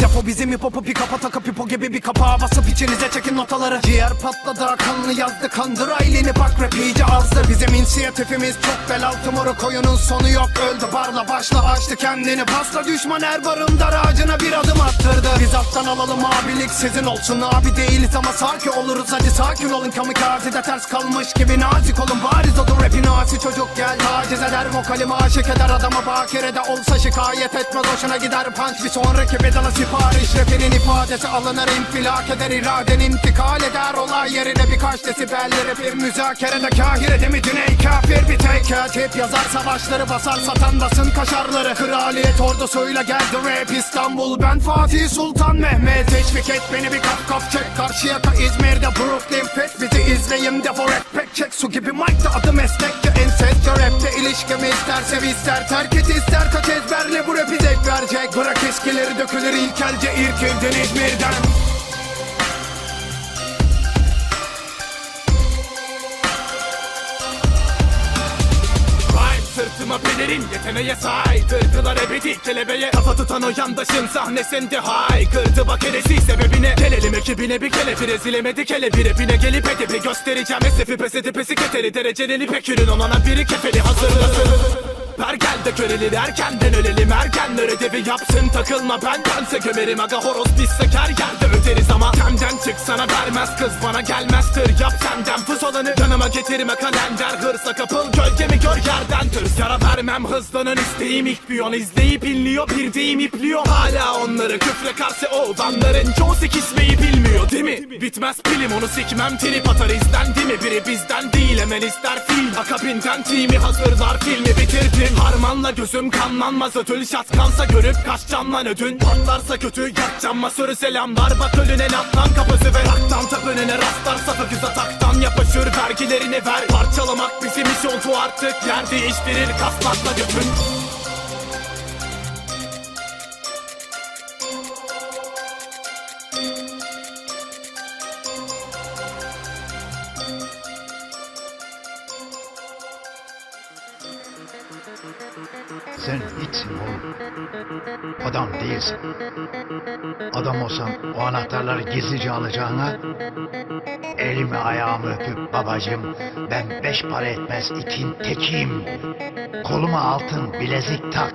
Depo bizim hip hop'u bir kapa takıp pipo gibi bir kapağa basıp içinize çekin notaları. Ciğer patladı kanlı yazdı kandır aileni. Bak rap iyice azdır. Bizim inisiyatifimiz çok bel altı moruk oyunun sonu yok. Öldü Barla başla açtı kendini. Pasla düşman her barın dar ağacına bir adım attırdı. Biz alttan alalım abilik sizin olsun. Abi değiliz ama sakin oluruz. Hadi sakin olun Kamikazede ters kalmış gibi nazik olun. Bariz odur rapin asi çocuk gel. Taciz eder vokalimi aşık eder. Adama bakirede olsa şikayet etmez. Hoşuna gider punch Bir sonraki bedala sipariş rapinin ifadesi alınır infilak eder iraden intikal eder. Olay yerine birkaç desibel rapin müzakerede kahir edemi güney kafir? Bir tek katip yazar savaşları basar satan basın kaşarları. Kraliyet ordusuyla geldi rap İstanbul. Ben Fatih Sultan Mehmet. Teşvik et beni bir kaf kaf çek. Karşıyaka İzmir'de Brooklyn Fest bizi izleyin defo rap pek çek. Su gibi mic'da adı meslekte ensest rapte ilişkimi ister sev ister terk et ister. Kaç ezberle bu rapi zevk verecek. Bırak eskileri dökülür ilkelce irkildin İzmir'den. Rhyme sırtıma pelerin yeteneğe saydırdılar ebedi kelebeğe Kafa tutan o yandaşın sahnesinde haykırdı bak heresi sebebine. Gelelim ekibine bir kelefi rezilemedi kelebi rapine gelip hedefi göstereceğim. Esefi pes edip esik eteri dereceleli pekürün olana biri kefeli Pergelde körelir erkenden ölelim erkenler ödevi yapsın takılma ben. Bense gömerim aga horoz biz seker yerde öderiz ama Senden çık sana vermez kız bana gelmez tır. Yap senden fıs olanı yanıma getirme kalender. Hırsa kapıl gölgemi gör yerden tırs Yara vermem hızlanın isteğim ilk bir yon izleyip inliyor bir deyim ipliyor. Hala onları küfre karşı oğlanların çoğu değil mi? Bitmez pilim onu sikmem trip atar izlendi mi? Biri bizden değil hemen ister film. Akabinden team'i hazırlar filmi bitirdim. Harmanla gözüm kanlanmaz ödül şat kansa görüp kaç camlan ödün. Patlarsa kötü yakacağım masörü selamlar Bak önüne latlan kapısı ve raktan tap önüne rastlarsa faküz ataktan yapışır Vergilerini ver. Parçalamak bizim iş oldu artık Yer değiştirir kasmakla götün Sen hiçsin oğlum. Adam değilsin. Adam olsan o anahtarları gizlice alacağına elimi ayağımı öpüp babacığım ben beş para etmez itin tekiyim. Koluma altın bilezik tak.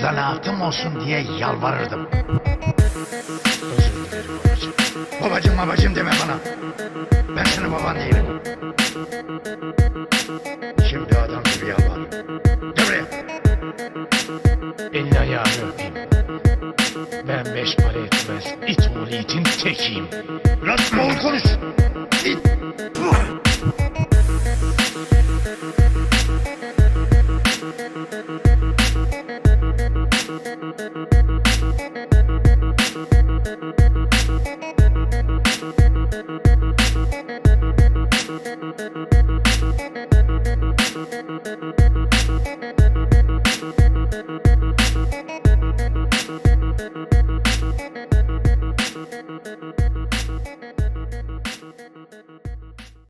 Zanaatım olsun diye yalvarırdım. Babacığım babacığım deme bana. Ben senin baban değilim. Şimdi adam gibi yalvar. Ben beş para etmez it mulitin tekiyim. Biraz doğru konuş. İt. Thank